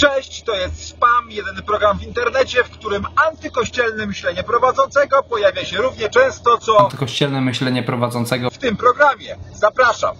Cześć, to jest Spam, jedyny program w internecie, w którym antykościelne myślenie prowadzącego pojawia się równie często, co Kościelne myślenie prowadzącego w tym programie. Zapraszam.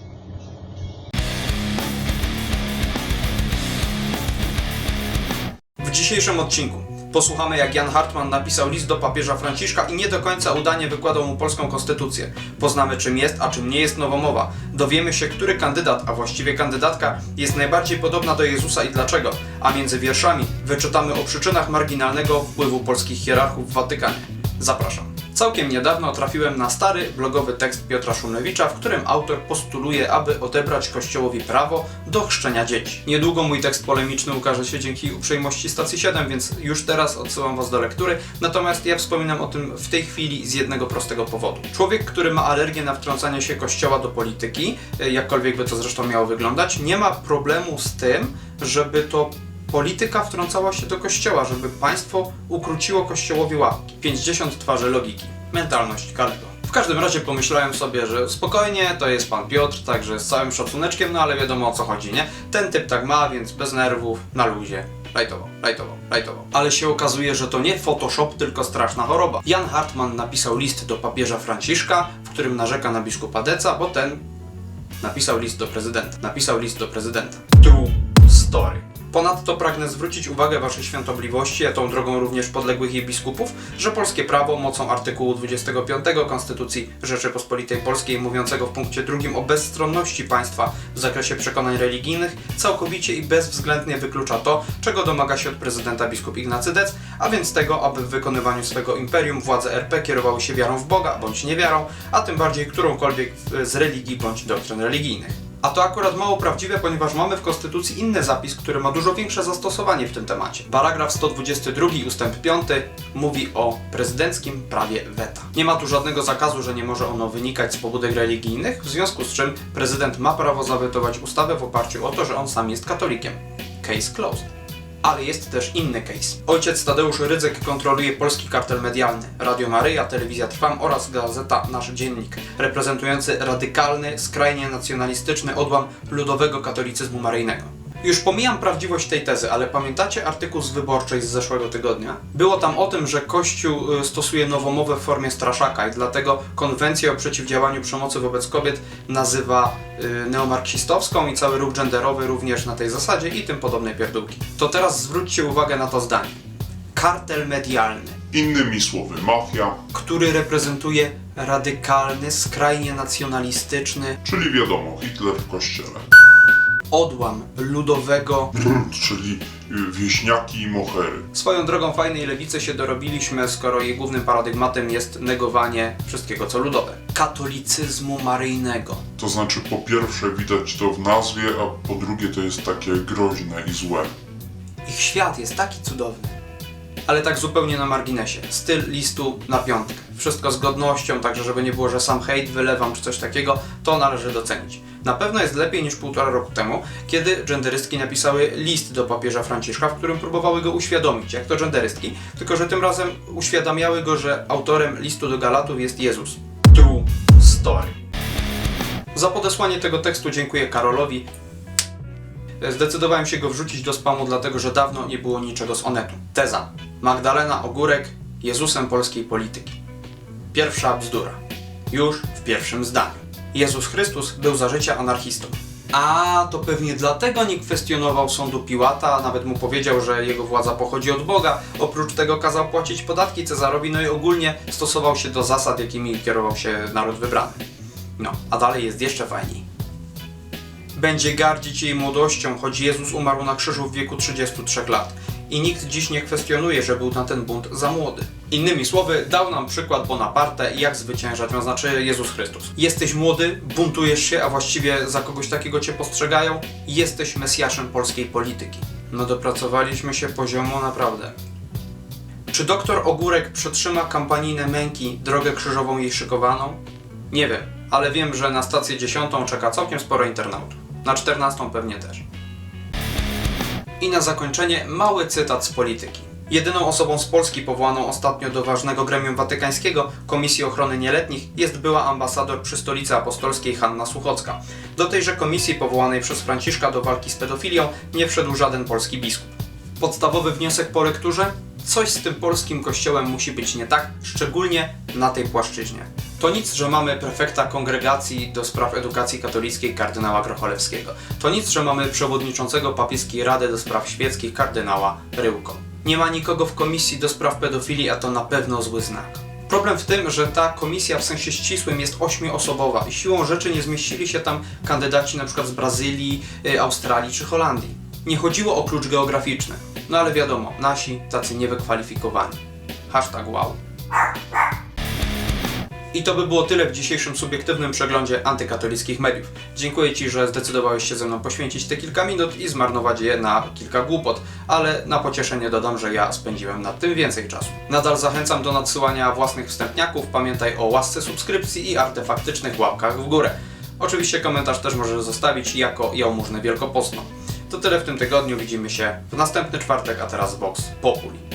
W dzisiejszym odcinku posłuchamy jak Jan Hartmann napisał list do papieża Franciszka i nie do końca udanie wykładał mu polską konstytucję. Poznamy czym jest, a czym nie jest nowomowa. Dowiemy się, który kandydat, a właściwie kandydatka jest najbardziej podobna do Jezusa i dlaczego. A między wierszami wyczytamy o przyczynach marginalnego wpływu polskich hierarchów w Watykanie. Zapraszam. Całkiem niedawno trafiłem na stary blogowy tekst Piotra Szumlewicza, w którym autor postuluje, aby odebrać Kościołowi prawo do chrzczenia dzieci. Niedługo mój tekst polemiczny ukaże się dzięki uprzejmości stacji 7, więc już teraz odsyłam Was do lektury. Natomiast ja wspominam o tym w tej chwili z jednego prostego powodu. Człowiek, który ma alergię na wtrącanie się Kościoła do polityki, e, jakkolwiek by to zresztą miało wyglądać, nie ma problemu z tym, żeby to polityka wtrącała się do kościoła, żeby państwo ukróciło kościołowi łapki. 50 twarzy logiki. Mentalność Kalego. W każdym razie pomyślałem sobie, że spokojnie, to jest pan Piotr, także z całym szacuneczkiem, no ale wiadomo o co chodzi, nie? Ten typ tak ma, więc bez nerwów, na luzie. Lajtowo, lajtowo, lajtowo. Ale się okazuje, że to nie Photoshop, tylko straszna choroba. Jan Hartmann napisał list do papieża Franciszka, w którym narzeka na biskupa Deca, bo ten napisał list do prezydenta. Napisał list do prezydenta. True story. Ponadto pragnę zwrócić uwagę Waszej świątobliwości, a tą drogą również podległych jej biskupów, że polskie prawo mocą artykułu 25 Konstytucji Rzeczypospolitej Polskiej mówiącego w punkcie drugim o bezstronności państwa w zakresie przekonań religijnych całkowicie i bezwzględnie wyklucza to, czego domaga się od prezydenta biskup Ignacy Dec, a więc tego, aby w wykonywaniu swego imperium władze RP kierowały się wiarą w Boga bądź niewiarą, a tym bardziej którąkolwiek z religii bądź doktryn religijnych. A to akurat mało prawdziwe, ponieważ mamy w Konstytucji inny zapis, który ma dużo większe zastosowanie w tym temacie. Paragraf 122 ustęp 5 mówi o prezydenckim prawie weta. Nie ma tu żadnego zakazu, że nie może ono wynikać z pobudek religijnych, w związku z czym prezydent ma prawo zawetować ustawę w oparciu o to, że on sam jest katolikiem. Case closed. Ale jest też inny case. Ojciec Tadeusz Rydzyk kontroluje polski kartel medialny, Radio Maryja, Telewizja Trwam oraz gazeta Nasz Dziennik, reprezentujący radykalny, skrajnie nacjonalistyczny odłam ludowego katolicyzmu maryjnego. Już pomijam prawdziwość tej tezy, ale pamiętacie artykuł z Wyborczej z zeszłego tygodnia? Było tam o tym, że Kościół y, stosuje nowomowę w formie straszaka i dlatego konwencję o przeciwdziałaniu przemocy wobec kobiet nazywa y, neomarksistowską i cały ruch genderowy również na tej zasadzie i tym podobne pierdółki. To teraz zwróćcie uwagę na to zdanie. Kartel medialny, Innymi słowy, mafia, który reprezentuje radykalny, skrajnie nacjonalistyczny czyli wiadomo, Hitler w kościele. Odłam ludowego czyli y, wieśniaki i mohery. Swoją drogą fajnej lewicy się dorobiliśmy, skoro jej głównym paradygmatem jest negowanie wszystkiego co ludowe. Katolicyzmu maryjnego. To znaczy, po pierwsze widać to w nazwie, a po drugie to jest takie groźne i złe. Ich świat jest taki cudowny. Ale tak zupełnie na marginesie. Styl listu na piątkę. Wszystko z godnością, także żeby nie było, że sam hejt wylewam czy coś takiego, to należy docenić. Na pewno jest lepiej niż półtora roku temu, kiedy genderystki napisały list do papieża Franciszka, w którym próbowały go uświadomić, jak to genderystki, tylko że tym razem uświadamiały go, że autorem listu do Galatów jest Jezus. True story. Za podesłanie tego tekstu dziękuję Karolowi, Zdecydowałem się go wrzucić do spamu, dlatego że dawno nie było niczego z Onetu. Teza. Magdalena Ogórek Jezusem polskiej polityki. Pierwsza bzdura. Już w pierwszym zdaniu. Jezus Chrystus był za życia anarchistą. A to pewnie dlatego nie kwestionował sądu Piłata, nawet mu powiedział, że jego władza pochodzi od Boga. Oprócz tego kazał płacić podatki Cezarowi, no i ogólnie stosował się do zasad, jakimi kierował się naród wybrany. No, a dalej jest jeszcze fajniej będzie gardzić jej młodością, choć Jezus umarł na krzyżu w wieku 33 lat. I nikt dziś nie kwestionuje, że był na ten bunt za młody. Innymi słowy, dał nam przykład Bonaparte jak zwyciężać, to znaczy Jezus Chrystus. Jesteś młody, buntujesz się, a właściwie za kogoś takiego cię postrzegają, jesteś mesjaszem polskiej polityki. No dopracowaliśmy się poziomo naprawdę. Czy doktor Ogórek przetrzyma kampanijne męki, drogę krzyżową jej szykowaną? Nie wiem, ale wiem, że na stację 10 czeka całkiem sporo internautów. Na 14 pewnie też. I na zakończenie mały cytat z polityki. Jedyną osobą z Polski powołaną ostatnio do ważnego gremium watykańskiego, Komisji Ochrony Nieletnich, jest była ambasador przy Stolicy Apostolskiej Hanna Suchocka. Do tejże komisji powołanej przez Franciszka do walki z pedofilią nie wszedł żaden polski biskup. Podstawowy wniosek po lekturze? Coś z tym polskim kościołem musi być nie tak, szczególnie na tej płaszczyźnie. To nic, że mamy prefekta kongregacji do spraw edukacji katolickiej kardynała Grocholewskiego. To nic, że mamy przewodniczącego papieskiej rady do spraw świeckich kardynała Ryłko. Nie ma nikogo w komisji do spraw pedofilii, a to na pewno zły znak. Problem w tym, że ta komisja w sensie ścisłym jest ośmioosobowa i siłą rzeczy nie zmieścili się tam kandydaci przykład z Brazylii, y, Australii czy Holandii. Nie chodziło o klucz geograficzny. No ale wiadomo, nasi tacy niewykwalifikowani. Hashtag wow. I to by było tyle w dzisiejszym subiektywnym przeglądzie antykatolickich mediów. Dziękuję Ci, że zdecydowałeś się ze mną poświęcić te kilka minut i zmarnować je na kilka głupot, ale na pocieszenie dodam, że ja spędziłem nad tym więcej czasu. Nadal zachęcam do nadsyłania własnych wstępniaków, pamiętaj o łasce subskrypcji i artefaktycznych łapkach w górę. Oczywiście komentarz też możesz zostawić jako jałmużnę wielkopostną. To tyle w tym tygodniu, widzimy się w następny czwartek, a teraz Vox Populi.